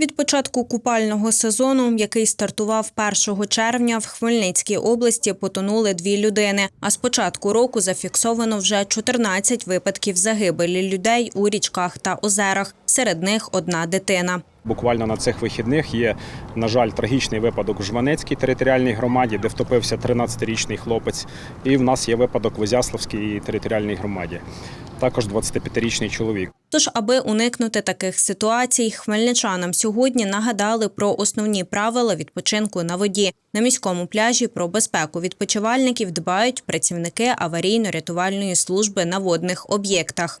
Від початку купального сезону, який стартував 1 червня, в Хмельницькій області потонули дві людини. А з початку року зафіксовано вже 14 випадків загибелі людей у річках та озерах. Серед них одна дитина. Буквально на цих вихідних є, на жаль, трагічний випадок в Жванецькій територіальній громаді, де втопився 13-річний хлопець. І в нас є випадок в Ізяславській територіальній громаді. Також 25-річний чоловік. Тож, аби уникнути таких ситуацій, хмельничанам сьогодні нагадали про основні правила відпочинку на воді. На міському пляжі про безпеку відпочивальників дбають працівники аварійно-рятувальної служби на водних об'єктах.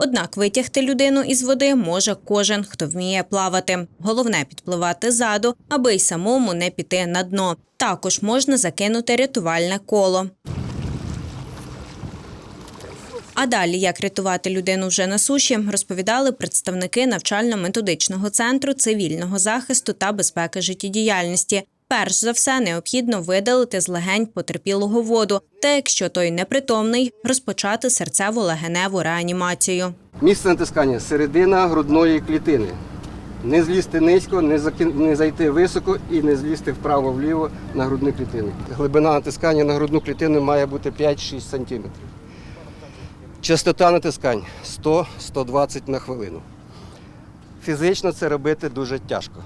Однак витягти людину із води може кожен, хто вміє плавати. Головне підпливати ззаду, аби й самому не піти на дно. Також можна закинути рятувальне коло. А далі, як рятувати людину вже на суші, розповідали представники навчально-методичного центру цивільного захисту та безпеки життєдіяльності. Перш за все, необхідно видалити з легень потерпілого воду, та якщо той непритомний, розпочати серцево-легеневу реанімацію. Місце натискання середина грудної клітини. Не злізти низько, не, зайти високо і не злізти вправо-вліво на грудну клітину. Глибина натискання на грудну клітину має бути 5-6 см. Частота натискань 100-120 на хвилину. Фізично це робити дуже тяжко.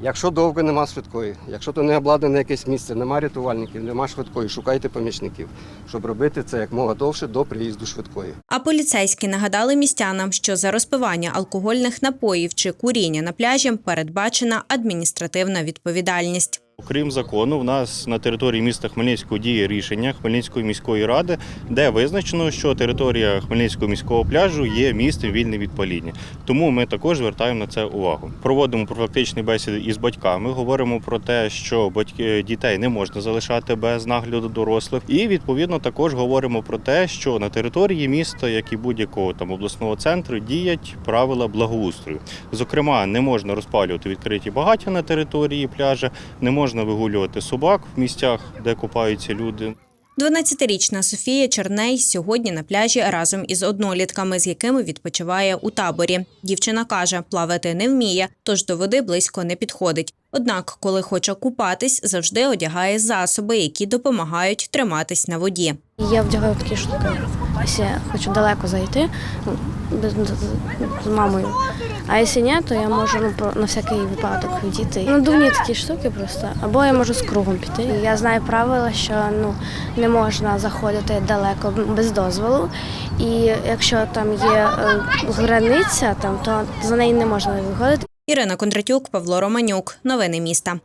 Якщо довго нема швидкої, якщо то не обладнане якесь місце, нема рятувальників, нема швидкої, шукайте помічників, щоб робити це як мога довше до приїзду швидкої. А поліцейські нагадали містянам, що за розпивання алкогольних напоїв чи куріння на пляжі передбачена адміністративна відповідальність. Окрім закону, в нас на території міста Хмельницького діє рішення Хмельницької міської ради, де визначено, що територія Хмельницького міського пляжу є місцем вільним від паління. Тому ми також звертаємо на це увагу. Проводимо профілактичні бесіди із батьками. Говоримо про те, що батьки дітей не можна залишати без нагляду дорослих. І відповідно також говоримо про те, що на території міста, як і будь-якого там обласного центру, діють правила благоустрою. Зокрема, не можна розпалювати відкриті багаття на території пляжа, не можна вигулювати собак в місцях, де купаються люди. 12-річна Софія Черней сьогодні на пляжі разом із однолітками, з якими відпочиває у таборі. Дівчина каже, плавати не вміє, тож до води близько не підходить. Однак, коли хоче купатись, завжди одягає засоби, які допомагають триматись на воді. Я вдягаю такі штуки. Якщо я хочу далеко зайти ну, з мамою. А якщо ні, то я можу ну, на всякий випадок відійти. дурні такі штуки просто. Або я можу з кругом піти. Я знаю правила, що ну, не можна заходити далеко без дозволу. І якщо там є е, границя, там, то за неї не можна виходити. Ірина Кондратюк, Павло Романюк. Новини міста.